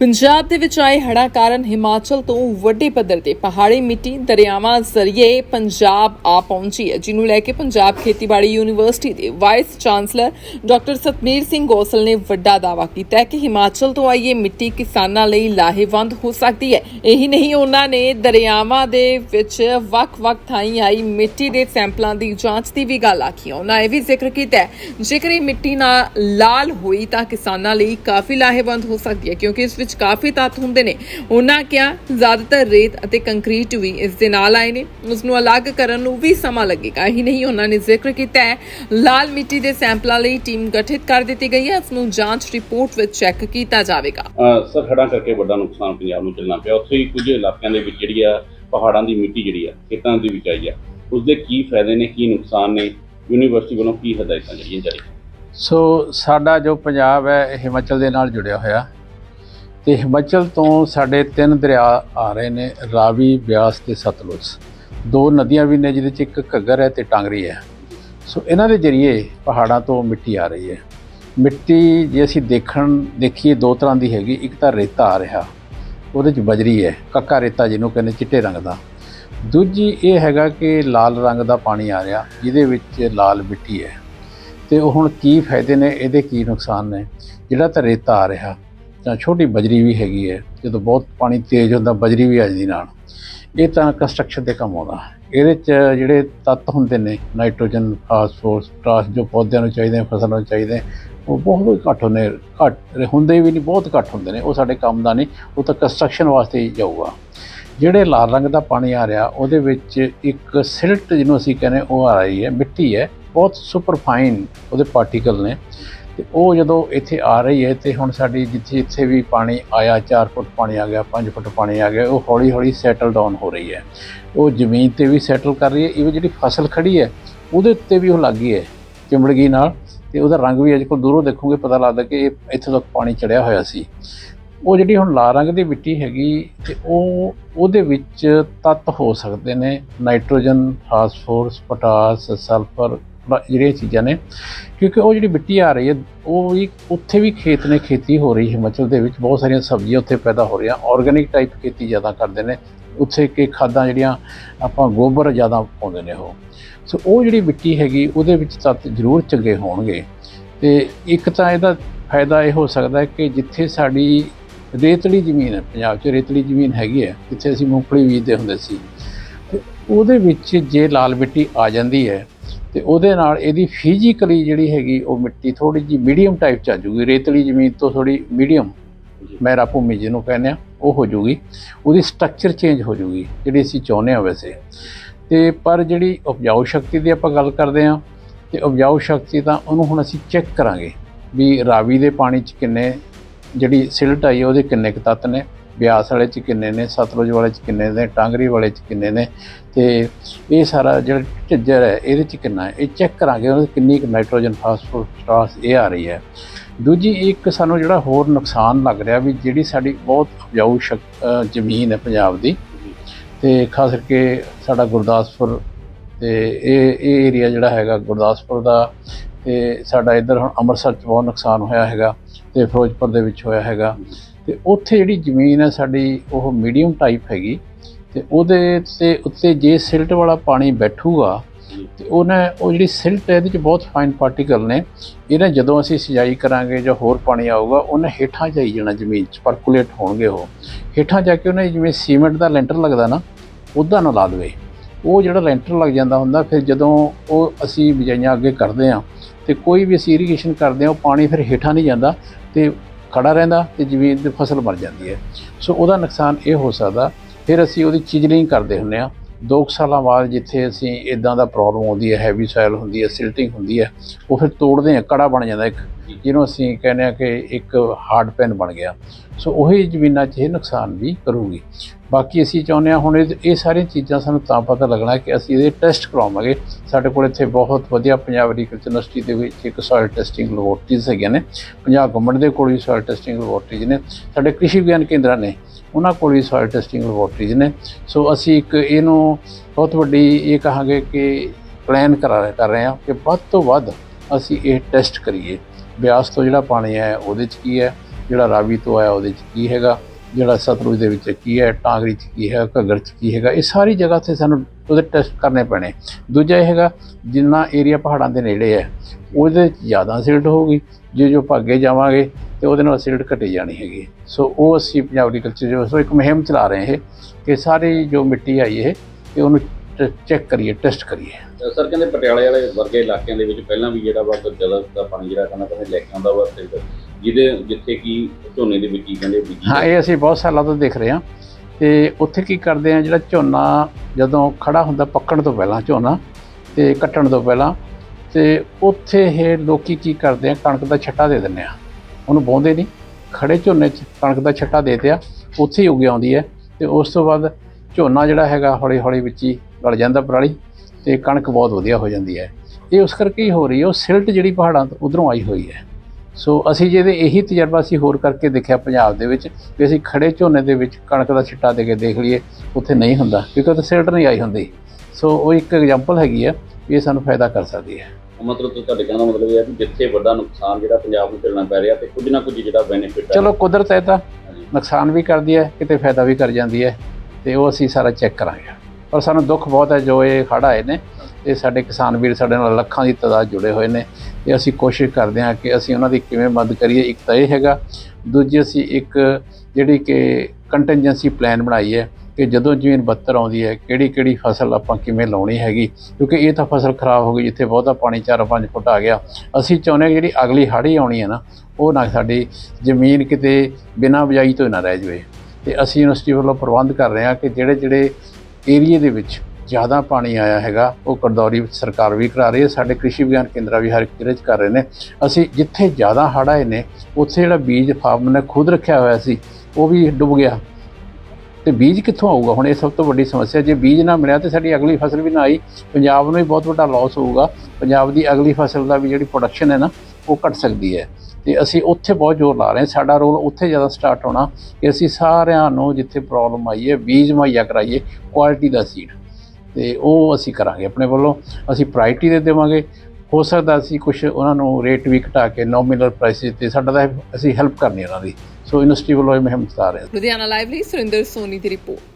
ਪੰਜਾਬ ਦੇ ਵਿੱਚ ਆਏ ਹੜ੍ਹਾਂ ਕਾਰਨ ਹਿਮਾਚਲ ਤੋਂ ਵੱਡੇ ਪੱਧਰ ਤੇ ਪਹਾੜੀ ਮਿੱਟੀ, ਦਰਿਆਵਾਂ ਜ਼ਰੀਏ ਪੰਜਾਬ ਆ ਪਹੁੰਚੀ ਹੈ, ਜਿਹਨੂੰ ਲੈ ਕੇ ਪੰਜਾਬ ਖੇਤੀਬਾੜੀ ਯੂਨੀਵਰਸਿਟੀ ਦੇ vice chancellor doctor Satmeer Singh Gosal ਨੇ ਵੱਡਾ ਦਾਅਵਾ ਕੀਤਾ ਕਿ ਹਿਮਾਚਲ ਤੋਂ ਆਈ ਇਹ ਮਿੱਟੀ ਕਿਸਾਨਾਂ ਲਈ ਲਾਹੇਵੰਦ ਹੋ ਸਕਦੀ ਹੈ। ਇਹੀ ਨਹੀਂ, ਉਹਨਾਂ ਨੇ ਦਰਿਆਵਾਂ ਦੇ ਵਿੱਚ ਵੱਖ-ਵੱਖ ਥਾਈਂ ਆਈ ਮਿੱਟੀ ਦੇ ਸੈਂਪਲਾਂ ਦੀ ਜਾਂਚ ਦੀ ਵੀ ਗੱਲ ਆਖੀ ਹੈ। ਉਹਨਾਂ ਇਹ ਵੀ ਜ਼ਿਕਰ ਕੀਤਾ ਜੇਕਰ ਇਹ ਮਿੱਟੀ ਨਾਲ ਲਾਲ ਹੋਈ ਤਾਂ ਕਿਸਾਨਾਂ ਲਈ ਕਾਫੀ ਲਾਹੇਵੰਦ ਹੋ ਸਕਦੀ ਹੈ, ਕਿਉਂਕਿ ਇਸ ਵਿੱਚ ਕਾਫੀ ਤੱਤ ਹੁੰਦੇ ਨੇ। ਉਹਨਾਂ ਕਿਹਾ ਜ਼ਿਆਦਾਤਰ ਰੇਤ ਅਤੇ ਕੰਕਰੀਟ ਵੀ ਇਸ ਦੇ ਨਾਲ ਆਏ ਨੇ। ਉਸ ਨੂੰ ਅਲੱਗ ਕਰਨ ਨੂੰ ਵੀ ਸਮਾਂ ਲੱਗੇਗਾ। ਹੀ ਨਹੀਂ ਉਹਨਾਂ ਨੇ ਜ਼ਿਕਰ ਕੀਤਾ ਹੈ। ਲਾਲ ਮਿੱਟੀ ਦੇ ਸੈਂਪਲਾਂ ਲਈ ਟੀਮ ਗਠਿਤ ਕਰ ਦਿੱਤੀ ਗਈ ਹੈ। ਉਸ ਨੂੰ ਜਾਂਚ ਰਿਪੋਰਟ ਵਿੱਚ ਚੈੱਕ ਕੀਤਾ ਜਾਵੇਗਾ। ਸਰ ਹੜ੍ਹਾਂ ਕਰਕੇ ਵੱਡਾ ਨੁਕਸਾਨ ਪੰਜਾਬ ਨੂੰ ਝੱਲਣਾ ਪਿਆ। ਉੱਥੇ ਹੀ ਕੁਝ ਇਲਾਕਿਆਂ ਦੇ ਵਿੱਚ ਜਿਹੜੀ ਆ ਪਹਾੜਾਂ ਦੀ ਮਿੱਟੀ ਜਿਹੜੀ ਆ ਖੇਤਾਂ ਦੇ ਵਿੱਚ ਆਈ ਆ। ਉਸ ਦੇ ਕੀ ਫਾਇਦੇ ਨੇ ਕੀ ਨੁਕਸਾਨ ਨੇ? ਯੂਨੀਵਰਸਿਟੀ ਵੱਲੋਂ ਕੀ ਹਦਾਇਤਾਂ ਜਿਹੜੀਆਂ ਜਾਰੀ ਸੋ ਸਾਡਾ ਜੋ ਪੰਜਾਬ ਹੈ ਹਿਮਾਚਲ ਦੇ ਨਾਲ ਜੁੜਿਆ ਹੋਇਆ। ਤੇ ਹਿਮਾਚਲ ਤੋਂ ਸਾਡੇ ਤਿੰਨ ਦਰਿਆ ਆ ਰਹੇ ਨੇ, ਰਾਵੀ, ਬਿਆਸ ਤੇ ਸਤਲੁਜ। ਦੋ ਨਦੀਆਂ ਵੀ ਨੇ, ਜਿਹਦੇ ਚ ਇੱਕ ਘੱਗਰ ਹੈ ਤੇ ਟਾਂਗਰੀ ਹੈ। ਸੋ ਇਹਨਾਂ ਦੇ ਜ਼ਰੀਏ ਪਹਾੜਾਂ ਤੋਂ ਮਿੱਟੀ ਆ ਰਹੀ ਹੈ। ਮਿੱਟੀ ਜੇ ਅਸੀਂ ਦੇਖਣ, ਦੇਖੀਏ ਦੋ ਤਰ੍ਹਾਂ ਦੀ ਹੈਗੀ। ਇੱਕ ਤਾਂ ਰੇਤਾ ਆ ਰਿਹਾ। ਉਹਦੇ ਚ ਬਜਰੀ ਹੈ, ਕੱਕਾ ਰੇਤਾ ਜਿਹਨੂੰ ਕਹਿੰਦੇ ਚਿੱਟੇ ਰੰਗ ਦਾ। ਦੂਜੀ ਇਹ ਹੈਗਾ ਕਿ ਲਾਲ ਰੰਗ ਦਾ ਪਾਣੀ ਆ ਰਿਹਾ, ਜਿਹਦੇ ਵਿੱਚ ਲਾਲ ਮਿੱਟੀ ਹੈ। ਤੇ ਉਹ ਹੁਣ ਕੀ ਫਾਇਦੇ ਨੇ, ਇਹਦੇ ਕੀ ਨੁਕਸਾਨ ਨੇ? ਜਿਹੜਾ ਤਾਂ ਰੇਤਾ ਆ ਰਿਹਾ ਜਾਂ ਛੋਟੀ ਬਜਰੀ ਵੀ ਹੈਗੀ ਹੈ, ਜਦੋਂ ਬਹੁਤ ਪਾਣੀ ਤੇਜ਼ ਹੁੰਦਾ, ਬਜਰੀ ਵੀ ਆ ਜਾਂਦੀ ਨਾਲ। ਇਹ ਤਾਂ ਕੰਸਟਰਕਸ਼ਨ ਦੇ ਕੰਮ ਆਉਂਦਾ। ਇਹਦੇ ਚ ਜਿਹੜੇ ਤੱਤ ਹੁੰਦੇ ਨੇ ਨਾਈਟ੍ਰੋਜਨ ਫਾਸਫੋਰਸ ਪੋਟਾਸ ਜੋ ਪੌਦਿਆਂ ਨੂੰ ਚਾਹੀਦੇ ਫਸਲਾਂ ਨੂੰ ਚਾਹੀਦੇ ਉਹ ਬਹੁਤ ਘੱਟ ਹੁੰਦੇ ਘੱਟ, ਹੁੰਦੇ ਵੀ ਨਹੀਂ, ਬਹੁਤ ਘੱਟ ਹੁੰਦੇ ਨੇ। ਉਹ ਸਾਡੇ ਕੰਮ ਦਾ ਨਹੀਂ, ਉਹ ਤਾਂ ਕੰਸਟਰਕਸ਼ਨ ਵਾਸਤੇ ਹੀ ਜਾਊਗਾ। ਜਿਹੜੇ ਲਾਲ ਰੰਗ ਦਾ ਪਾਣੀ ਆ ਰਿਹਾ, ਉਹਦੇ ਵਿੱਚ ਇੱਕ ਸਿਲਟ ਜਿਹਨੂੰ ਅਸੀਂ ਕਹਿੰਦੇ ਉਹ ਆ ਰਹੀ ਹੈ, ਮਿੱਟੀ ਹੈ, ਬਹੁਤ ਸੁਪਰ ਫਾਈਨ ਉਹਦੇ ਪਾਰਟੀਕਲ ਨੇ। ਤੇ ਉਹ ਜਦੋਂ ਇੱਥੇ ਆ ਰਹੀ ਹੈ ਤੇ ਹੁਣ ਸਾਡੀ ਜਿੱਥੇ ਜਿੱਥੇ ਵੀ ਪਾਣੀ ਆਇਆ 4 ਫੁੱਟ ਪਾਣੀ ਆ ਗਿਆ 5 ਫੁੱਟ ਪਾਣੀ ਆ ਗਿਆ, ਉਹ ਹੌਲੀ ਹੌਲੀ ਸੈਟਲ ਡਾਊਨ ਹੋ ਰਹੀ ਹੈ। ਉਹ ਜ਼ਮੀਨ ਤੇ ਵੀ ਸੈਟਲ ਕਰ ਰਹੀ ਹੈ ਇਹ ਜਿਹੜੀ ਫਸਲ ਖੜੀ ਹੈ, ਉਹਦੇ ਉੱਤੇ ਵੀ ਉਹ ਲੱਗ ਗਈ ਹੈ ਚਿੰਬੜ ਗਈ ਨਾਲ। ਤੇ ਉਹਦਾ ਰੰਗ ਵੀ ਅੱਜ ਕੋਲ ਦੂਰੋਂ ਦੇਖੋਗੇ, ਪਤਾ ਲੱਗਦਾ ਕਿ ਇਹ ਇੱਥੇ ਤੱਕ ਪਾਣੀ ਚੜਿਆ ਹੋਇਆ ਸੀ। ਉਹ ਜਿਹੜੀ ਹੁਣ ਲਾਲ ਰੰਗ ਦੀ ਮਿੱਟੀ ਹੈਗੀ ਤੇ ਉਹ, ਉਹਦੇ ਵਿੱਚ ਤੱਤ ਹੋ ਸਕਦੇ ਨੇ, ਨਾਈਟ੍ਰੋਜਨ, ਫਾਸਫੋਰਸ, ਪੋਟਾਸ, ਸਲਫਰ ਜਿਹੜੀਆਂ ਚੀਜ਼ਾਂ ਨੇ, ਕਿਉਂਕਿ ਉਹ ਜਿਹੜੀ ਮਿੱਟੀ ਆ ਰਹੀ ਹੈ, ਉਹ ਵੀ ਉੱਥੇ ਵੀ ਖੇਤ ਨੇ ਖੇਤੀ ਹੋ ਰਹੀ ਹੈ ਹਿਮਾਚਲ ਦੇ ਵਿੱਚ ਬਹੁਤ ਸਾਰੀਆਂ ਸਬਜ਼ੀਆਂ ਉੱਥੇ ਪੈਦਾ ਹੋ ਰਹੀਆਂ ਆਰਗੈਨਿਕ ਟਾਈਪ ਖੇਤੀ ਜ਼ਿਆਦਾ ਕਰਦੇ ਨੇ, ਉੱਥੇ ਕਿ ਖਾਦਾਂ ਜਿਹੜੀਆਂ ਆਪਾਂ ਗੋਬਰ ਜ਼ਿਆਦਾ ਪਾਉਂਦੇ ਨੇ ਉਹ। ਸੋ ਉਹ ਜਿਹੜੀ ਮਿੱਟੀ ਹੈਗੀ, ਉਹਦੇ ਵਿੱਚ ਤੱਤ ਜ਼ਰੂਰ ਚੰਗੇ ਹੋਣਗੇ। ਤੇ ਇੱਕ ਤਾਂ ਇਹਦਾ ਫਾਇਦਾ ਇਹ ਹੋ ਸਕਦਾ ਹੈ ਕਿ ਜਿੱਥੇ ਸਾਡੀ ਰੇਤਲੀ ਜ਼ਮੀਨ ਹੈ, ਪੰਜਾਬ 'ਚ ਰੇਤਲੀ ਜ਼ਮੀਨ ਹੈਗੀ ਹੈ, ਜਿੱਥੇ ਅਸੀਂ ਮੂੰਗਫਲੀ ਬੀਜਦੇ ਹੁੰਦੇ ਸੀ, ਤੇ ਉਹਦੇ ਵਿੱਚ ਜੇ ਲਾਲ ਮਿੱਟੀ ਆ ਜਾਂਦੀ ਹੈ ਤੇ ਉਹਦੇ ਨਾਲ ਇਹਦੀ ਫਿਜ਼ੀਕਲੀ ਜਿਹੜੀ ਹੈਗੀ ਉਹ ਮਿੱਟੀ ਥੋੜੀ ਜੀ ਮੀਡੀਅਮ ਟਾਈਪ ਚ ਆ ਜੂਗੀ ਰੇਤਲੀ ਜ਼ਮੀਨ ਤੋਂ ਥੋੜੀ ਮੀਡੀਅਮ ਮੈਰਾ ਭੂਮੀ ਜਿਹਨੂੰ ਕਹਿੰਦੇ ਆ ਉਹ ਹੋ ਜੂਗੀ ਉਹਦੀ ਸਟਰਕਚਰ ਚੇਂਜ ਹੋ ਜੂਗੀ ਜਿਹੜੀ ਅਸੀਂ ਚਾਹੁੰਦੇ ਆ ਵੈਸੇ। ਤੇ ਪਰ ਜਿਹੜੀ ਉਪਜਾਊ ਸ਼ਕਤੀ ਦੀ ਆਪਾਂ ਗੱਲ ਕਰਦੇ ਆ ਤੇ ਉਪਜਾਊ ਸ਼ਕਤੀ ਤਾਂ ਉਹਨੂੰ ਹੁਣ ਅਸੀਂ ਚੈੱਕ ਕਰਾਂਗੇ ਵੀ ਰਾਵੀ ਦੇ ਪਾਣੀ 'ਚ ਕਿੰਨੇ ਜਿਹੜੀ ਸਿਲਟ ਆਈ ਉਹਦੇ ਕਿੰਨੇ ਕੁ ਤੱਤ ਨੇ ਬਿਆਸ ਵਾਲੇ 'ਚ ਕਿੰਨੇ ਨੇ ਸਤਲੁਜ ਵਾਲੇ 'ਚ ਕਿੰਨੇ ਨੇ ਟਾਂਗਰੀ ਵਾਲੇ 'ਚ ਕਿੰਨੇ ਨੇ ਤੇ ਇਹ ਸਾਰਾ ਜਿਹੜਾ ਝੱਜਰ ਹੈ ਇਹਦੇ 'ਚ ਕਿੰਨਾ ਹੈ? ਇਹ ਚੈੱਕ ਕਰਾਂਗੇ ਉਹਦੇ ਕਿੰਨੀ ਕੁ ਨਾਈਟ੍ਰੋਜਨ ਫਾਸਫੋਰਸ ਇਹ ਆ ਰਹੀ ਹੈ। ਦੂਜੀ ਇੱਕ ਸਾਨੂੰ ਜਿਹੜਾ ਹੋਰ ਨੁਕਸਾਨ ਲੱਗ ਰਿਹਾ ਵੀ ਜਿਹੜੀ ਸਾਡੀ ਬਹੁਤ ਉਪਜਾਊ ਜ਼ਮੀਨ ਹੈ ਪੰਜਾਬ ਦੀ ਤੇ ਖਾਸ ਕਰਕੇ ਸਾਡਾ ਗੁਰਦਾਸਪੁਰ ਤੇ ਇਹ ਇਹ ਏਰੀਆ ਜਿਹੜਾ ਹੈਗਾ ਗੁਰਦਾਸਪੁਰ ਦਾ ਤੇ ਸਾਡਾ ਇੱਧਰ ਹੁਣ ਅੰਮ੍ਰਿਤਸਰ 'ਚ ਬਹੁਤ ਨੁਕਸਾਨ ਹੋਇਆ ਹੈਗਾ ਤੇ ਫਿਰੋਜ਼ਪੁਰ ਦੇ ਵਿੱਚ ਹੋਇਆ ਹੈਗਾ। ਤੇ ਉੱਥੇ ਜਿਹੜੀ ਜ਼ਮੀਨ ਹੈ ਸਾਡੀ ਉਹ ਮੀਡੀਅਮ ਟਾਈਪ ਹੈਗੀ। ਤੇ ਉਹਦੇ ਤੇ ਉੱਤੇ ਜੇ ਸਿਲਟ ਵਾਲਾ ਪਾਣੀ ਬੈਠੂਗਾ ਤੇ ਉਹਨੇ ਉਹ ਜਿਹੜੀ ਸਿਲਟ ਹੈ ਇਹਦੇ ਚ ਬਹੁਤ ਫਾਈਨ ਪਾਰਟੀਕਲ ਨੇ। ਇਹਨਾਂ ਜਦੋਂ ਅਸੀਂ ਸਿਜਾਈ ਕਰਾਂਗੇ ਜਾਂ ਹੋਰ ਪਾਣੀ ਆਊਗਾ ਉਹਨੇ ਹੇਠਾਂ ਜਾਈ ਜਾਣਾ ਜ਼ਮੀਨ ਚ ਪਰਕੂਲੇਟ ਹੋਣਗੇ ਉਹ। ਹੇਠਾਂ ਜਾ ਕੇ ਉਹਨੇ ਜਿਵੇਂ ਸੀਮੈਂਟ ਦਾ ਲੈਂਟਰ ਲੱਗਦਾ ਨਾ ਉਹਦਾ ਨਾ ਲਾ ਦੇਵੇ। ਉਹ ਜਿਹੜਾ ਲੈਂਟਰ ਲੱਗ ਜਾਂਦਾ ਹੁੰਦਾ ਫਿਰ ਜਦੋਂ ਉਹ ਅਸੀਂ ਬਿਜਾਈਆਂ ਅੱਗੇ ਕਰਦੇ ਆ ਤੇ ਕੋਈ ਵੀ ਅਸੀਂ ਇਰੀਗੇਸ਼ਨ ਕਰਦੇ ਆ ਉਹ ਪਾਣੀ ਫਿਰ ਹੇਠਾਂ ਨਹੀਂ ਜਾਂਦਾ ਤੇ ਖੜਾ ਰਹਿੰਦਾ ਤੇ ਜ਼ਮੀਨ ਦੀ ਫਸਲ ਮਰ ਜਾਂਦੀ ਹੈ। ਸੋ ਉਹਦਾ ਨੁਕਸਾਨ ਇਹ ਹੋ ਸਕਦਾ, ਫਿਰ ਅਸੀਂ ਉਹਦੀ ਚਿਜਲਿੰਗ ਕਰਦੇ ਹੁੰਨੇ ਆ ਦੋ ਕੁ ਸਾਲਾਂ ਬਾਅਦ ਜਿੱਥੇ ਅਸੀਂ ਇਦਾਂ ਦਾ ਪ੍ਰੋਬਲਮ ਆਉਂਦੀ ਹੈ ਹੈਵੀ ਸੋਇਲ ਹੁੰਦੀ ਹੈ ਸਿਲਟਿੰਗ ਹੁੰਦੀ ਹੈ, ਉਹ ਫਿਰ ਤੋੜਦੇ ਆ ਕੜਾ ਬਣ ਜਾਂਦਾ ਇੱਕ ਜਿਹਨੂੰ ਅਸੀਂ ਕਹਿੰਦੇ ਆ ਕਿ ਇੱਕ ਹਾਰਡ ਪੈਨ ਬਣ ਗਿਆ। ਸੋ ਉਹੀ ਜ਼ਮੀਨਾਂ 'ਚ ਇਹ ਨੁਕਸਾਨ ਵੀ ਕਰੂਗੀ। ਬਾਕੀ ਅਸੀਂ ਚਾਹੁੰਦੇ ਹਾਂ ਹੁਣ ਇਹ ਇਹ ਸਾਰੀਆਂ ਚੀਜ਼ਾਂ ਸਾਨੂੰ ਤਾਂ ਪਤਾ ਲੱਗਣਾ ਕਿ ਅਸੀਂ ਇਹਦੇ ਟੈਸਟ ਕਰਾਵਾਂਗੇ। ਸਾਡੇ ਕੋਲ ਇੱਥੇ ਬਹੁਤ ਵਧੀਆ ਪੰਜਾਬ ਐਗਰੀਕਲਚਰ ਯੂਨੀਵਰਸਿਟੀ ਦੇ ਵਿੱਚ ਇੱਕ ਸੋਇਲ ਟੈਸਟਿੰਗ ਲੈਬੋਰਟਰੀਜ਼ ਹੈਗੀਆਂ ਨੇ। ਪੰਜਾਬ ਗਵਰਨਮੈਂਟ ਦੇ ਕੋਲ ਵੀ ਸੋਇਲ ਟੈਸਟਿੰਗ ਲੈਬੋਰਟਰੀਜ਼ ਨੇ। ਸਾਡੇ ਕ੍ਰਿਸ਼ੀ ਵਿਗਿਆਨ ਕੇਂਦਰਾਂ ਨੇ, ਉਹਨਾਂ ਕੋਲ ਵੀ ਸੋਇਲ ਟੈਸਟਿੰਗ ਲੈਬੋਰਟਰੀਜ਼ ਨੇ। ਸੋ ਅਸੀਂ ਇੱਕ ਇਹਨੂੰ ਬਹੁਤ ਵੱਡੀ ਇਹ ਕਹਾਂਗੇ ਕਿ ਪਲਾਨ ਕਰਾ, ਕਰ ਰਹੇ ਹਾਂ ਕਿ ਵੱਧ ਤੋਂ ਵੱਧ ਅਸੀਂ ਇਹ ਟੈਸਟ ਕਰੀਏ। ਬਿਆਸ ਤੋਂ ਜਿਹੜਾ ਪਾਣੀ ਹੈ ਉਹਦੇ 'ਚ ਕੀ ਹੈ? ਜਿਹੜਾ ਰਾਵੀ ਤੋਂ ਆਇਆ ਉਹਦੇ 'ਚ ਕੀ ਹੈਗਾ? ਜਿਹੜਾ ਸਤਲੁਜ ਦੇ ਵਿੱਚ ਕੀ ਹੈ? ਟਾਂਗਰੀ 'ਚ ਕੀ ਹੈ ਘੱਗਰ 'ਚ ਕੀ ਹੈਗਾ? ਇਹ ਸਾਰੀ ਜਗ੍ਹਾ ਤੇ ਸਾਨੂੰ ਉਹਦੇ ਟੈਸਟ ਕਰਨੇ ਪੈਣੇ। ਦੂਜਾ ਇਹ ਹੈਗਾ, ਜਿੰਨਾ ਏਰੀਆ ਪਹਾੜਾਂ ਦੇ ਨੇੜੇ ਹੈ, ਉਹਦੇ 'ਚ ਜ਼ਿਆਦਾ ਸਿਲਟ ਹੋਊਗੀ। ਜੇ ਜੋ ਭਾਗੇ ਜਾਵਾਂਗੇ ਤੇ ਉਹਦੇ ਨਾਲ ਸਿਲਟ ਘਟੀ ਜਾਣੀ ਹੈਗੀ। ਸੋ ਉਹ ਅਸੀਂ ਪੰਜਾਬ ਐਗਰੀਕਲਚਰ ਜੋ ਸੋ ਇੱਕ ਮੁਹਿੰਮ ਚਲਾ ਰਹੇ ਇਹ ਕਿ ਸਾਰੀ ਜੋ ਮਿੱਟੀ ਆਈ ਇਹ, ਤੇ ਉਹਨੂੰ ਚੈੱਕ ਕਰੀਏ ਟੈਸਟ ਕਰੀਏ। ਸਰ ਕਹਿੰਦੇ ਪਟਿਆਲੇ ਵਾਲੇ ਵਰਗੇ ਇਲਾਕਿਆਂ ਦੇ ਵਿੱਚ ਪਹਿਲਾਂ ਵੀ ਜਿਹੜਾ ਵਾ ਜਲ ਦਾ ਪਾਣੀ ਜਿਹੜਾ ਕਹਿੰਦਾ ਕਹਿੰਦੇ ਲੈ ਕੇ ਆਉਂਦਾ ਵਾ ਤੇ ਜਿਹਦੇ ਜਿੱਥੇ ਕਿ ਝੋਨੇ ਦੇ ਵਿੱਚ ਹੀ ਕਹਿੰਦੇ ਬੀਜੀ ਹਾਂ ਇਹ ਅਸੀਂ ਬਹੁਤ ਸਾਲਾਂ ਤੋਂ ਦੇਖ ਰਹੇ ਹਾਂ। ਤੇ ਉੱਥੇ ਕੀ ਕਰਦੇ ਆ ਜਿਹੜਾ ਝੋਨਾ ਜਦੋਂ ਖੜਾ ਹੁੰਦਾ ਪੱਕਣ ਤੋਂ ਪਹਿਲਾਂ ਝੋਨਾ ਤੇ ਕੱਟਣ ਤੋਂ ਪਹਿਲਾਂ ਤੇ ਉੱਥੇ ਇਹ ਲੋਕੀ ਕੀ ਕਰਦੇ ਆ ਕਣਕ ਦਾ ਛੱਟਾ ਦੇ ਦਿੰਦੇ ਆ। ਉਹਨੂੰ ਬੋਂਦੇ ਨਹੀਂ। ਖੜੇ ਝੋਨੇ 'ਚ ਕਣਕ ਦਾ ਛੱਟਾ ਦੇ ਦਿਆ ਉੱਥੇ ਹੀ ਉੱਗ ਆਉਂਦੀ ਹੈ। ਤੇ ਉਸ ਤੋਂ ਬਾਅਦ ਝੋਨਾ ਜਿਹੜਾ ਹੈਗਾ ਹੌਲੀ ਹੌਲੀ ਵਿੱਚ ਹੀ ਗਲ ਜਾਂਦਾ ਪਰਾਲੀ ਤੇ ਕਣਕ ਬਹੁਤ ਵਧੀਆ ਹੋ ਜਾਂਦੀ ਹੈ। ਇਹ ਉਸ ਕਰਕੇ ਹੀ ਹੋ ਰਹੀ ਹੈ ਉਹ ਸਿਲਟ ਜਿਹੜੀ ਪਹਾੜਾਂ ਤੋਂ ਉਧਰੋਂ ਆਈ ਹੋਈ ਹੈ। ਸੋ ਅਸੀਂ ਜਿਹਦੇ ਇਹੀ ਤਜਰਬਾ ਅਸੀਂ ਹੋਰ ਕਰਕੇ ਦੇਖਿਆ ਪੰਜਾਬ ਦੇ ਵਿੱਚ ਵੀ ਅਸੀਂ ਖੜੇ ਝੋਨੇ ਦੇ ਵਿੱਚ ਕਣਕ ਦਾ ਛਿੱਟਾ ਦੇ ਕੇ ਦੇਖ ਲਈਏ ਉੱਥੇ ਨਹੀਂ ਹੁੰਦਾ ਕਿਉਂਕਿ ਉੱਥੇ ਸਿਲਟ ਨਹੀਂ ਆਈ ਹੁੰਦੀ। ਸੋ ਉਹ ਇੱਕ ਐਗਜ਼ਾਮਪਲ ਹੈਗੀ ਆ ਵੀ ਇਹ ਸਾਨੂੰ ਫਾਇਦਾ ਕਰ ਸਕਦੀ ਹੈ। ਮਤਲਬ ਤੁਹਾਡੇ ਕਹਿਣ ਦਾ ਮਤਲਬ ਇਹ ਹੈ ਕਿ ਜਿੱਥੇ ਵੱਡਾ ਨੁਕਸਾਨ ਜਿਹੜਾ ਪੰਜਾਬ ਨੂੰ ਝੱਲਣਾ ਪੈ ਰਿਹਾ ਤੇ ਕੁਝ ਨਾ ਕੁਝ ਜਿਹੜਾ ਬੈਨੀਫਿਟ ਚਲੋ ਕੁਦਰਤ ਹੈ ਤਾਂ ਨੁਕਸਾਨ ਵੀ ਕਰਦੀ ਹੈ ਕਿਤੇ ਫਾਇਦਾ ਵੀ ਕਰ ਜਾਂਦੀ ਹੈ ਤੇ ਉਹ ਅਸੀਂ ਸਾਰਾ ਚੈੱਕ ਕਰਾਂਗੇ। ਪਰ ਸਾਨੂੰ ਦੁੱਖ ਬਹੁਤ ਹੈ ਜੋ ਇਹ ਹੜ੍ਹ ਆਏ ਨੇ। ਇਹ ਸਾਡੇ ਕਿਸਾਨ ਵੀਰ ਸਾਡੇ ਨਾਲ ਲੱਖਾਂ ਦੀ ਤਾਦਾਦ ਜੁੜੇ ਹੋਏ ਨੇ। ਤੇ ਅਸੀਂ ਕੋਸ਼ਿਸ਼ ਕਰਦੇ ਹਾਂ ਕਿ ਅਸੀਂ ਉਹਨਾਂ ਦੀ ਕਿਵੇਂ ਮਦਦ ਕਰੀਏ। ਇੱਕ ਤਾਂ ਇਹ ਹੈਗਾ, ਦੂਜੀ ਅਸੀਂ ਇੱਕ ਜਿਹੜੀ ਕਿ ਕੰਟੀਨਜੈਂਸੀ ਪਲਾਨ ਬਣਾਈ ਹੈ ਕਿ ਜਦੋਂ ਜ਼ਮੀਨ ਬੱਤਰ ਆਉਂਦੀ ਹੈ ਕਿਹੜੀ ਕਿਹੜੀ ਫਸਲ ਆਪਾਂ ਕਿਵੇਂ ਲਾਉਣੀ ਹੈਗੀ। ਕਿਉਂਕਿ ਇਹ ਤਾਂ ਫਸਲ ਖਰਾਬ ਹੋ ਗਈ, ਜਿੱਥੇ ਬਹੁਤਾ ਪਾਣੀ 4-5 ਫੁੱਟ ਆ ਗਿਆ। ਅਸੀਂ ਚਾਹੁੰਦੇ ਹਾਂ ਕਿ ਜਿਹੜੀ ਅਗਲੀ ਹਾੜੀ ਆਉਣੀ ਹੈ ਨਾ, ਉਹ ਨਾ ਸਾਡੀ ਜ਼ਮੀਨ ਕਿਤੇ ਬਿਨਾਂ ਬਿਜਾਈ ਤੋਂ ਨਾ ਰਹਿ ਜਾਵੇ। ਤੇ ਅਸੀਂ ਯੂਨੀਵਰਸਿਟੀ ਵੱਲੋਂ ਪ੍ਰਬੰਧ ਕਰ ਰਹੇ ਹਾਂ ਕਿ ਜਿਹੜੇ ਜਿਹੜੇ ਏਰੀਏ ਦੇ ਵਿੱਚ ਜ਼ਿਆਦਾ ਪਾਣੀ ਆਇਆ ਹੈਗਾ, ਉਹ ਕਰਦੌਰੀ ਸਰਕਾਰ ਵੀ ਕਰਾ ਰਹੀ ਹੈ, ਸਾਡੇ ਕ੍ਰਿਸ਼ੀ ਵਿਗਿਆਨ ਕੇਂਦਰਾਂ ਵੀ ਹਰ ਇੱਕ ਜ਼ਿਲ੍ਹੇ 'ਚ ਕਰ ਰਹੇ ਨੇ। ਅਸੀਂ ਜਿੱਥੇ ਜ਼ਿਆਦਾ ਹੜ੍ਹ ਆਏ ਨੇ, ਉੱਥੇ ਜਿਹੜਾ ਬੀਜ ਫਾਰਮ ਨੇ ਖੁਦ ਰੱਖਿਆ ਹੋਇਆ ਸੀ, ਉਹ ਵੀ ਡੁੱਬ ਗਿਆ। ਤੇ ਬੀਜ ਕਿੱਥੋਂ ਆਊਗਾ? ਹੁਣ ਇਹ ਸਭ ਤੋਂ ਵੱਡੀ ਸਮੱਸਿਆ, ਜੇ ਬੀਜ ਨਾ ਮਿਲਿਆ ਤੇ ਸਾਡੀ ਅਗਲੀ ਫਸਲ ਵੀ ਨਾ ਆਈ, ਪੰਜਾਬ ਨੂੰ ਵੀ ਬਹੁਤ ਵੱਡਾ ਲਾਸ ਹੋਊਗਾ। ਪੰਜਾਬ ਦੀ ਅਗਲੀ ਫਸਲ ਦਾ ਵੀ ਜਿਹੜੀ ਪ੍ਰੋਡਕਸ਼ਨ ਹੈ ਨਾ, ਉਹ ਘਟ ਸਕਦੀ ਹੈ। ਤੇ ਅਸੀਂ ਉੱਥੇ ਬਹੁਤ ਜ਼ੋਰ ਲਾ ਰਹੇ ਹਾਂ। ਸਾਡਾ ਰੋਲ ਉੱਥੇ ਜ਼ਿਆਦਾ ਸਟਾਰਟ ਹੋਣਾ ਕਿ ਅਸੀਂ ਸਾਰਿਆਂ ਨੂੰ ਜਿੱਥੇ ਪ੍ਰੋਬਲਮ ਆਈ ਹੈ, ਬੀਜ ਮੁਹੱਈਆ ਕਰਾਈਏ ਕੁਆਲਿਟੀ ਦਾ ਸੀਡ ਤੇ ਉਹ ਅਸੀਂ ਕਰਾਂਗੇ ਆਪਣੇ ਵੱਲੋਂ। ਅਸੀਂ ਪ੍ਰਾਇਰਟੀ ਦੇ ਦੇਵਾਂਗੇ। ਹੋ ਸਕਦਾ ਅਸੀਂ ਕੁਝ ਉਹਨਾਂ ਨੂੰ ਰੇਟ ਵੀ ਘਟਾ ਕੇ ਨੋਮੀਨਲ ਪ੍ਰਾਈਸਿਸ ਤੇ ਸਾਡਾ ਤਾਂ ਅਸੀਂ ਹੈਲਪ ਕਰਨੀ ਉਹਨਾਂ ਦੀ। ਸੋ ਯੂਨੀਵਰਸਿਟੀ ਵੱਲੋਂ ਇਹ ਮੁਹਿੰਮ ਚਲਾ ਰਹੇ ਹਾਂ। ਲੁਧਿਆਣਾ ਲਾਈਵ ਲਈ ਸੁਰਿੰਦਰ ਸੋਨੀ ਦੀ ਰਿਪੋਰਟ।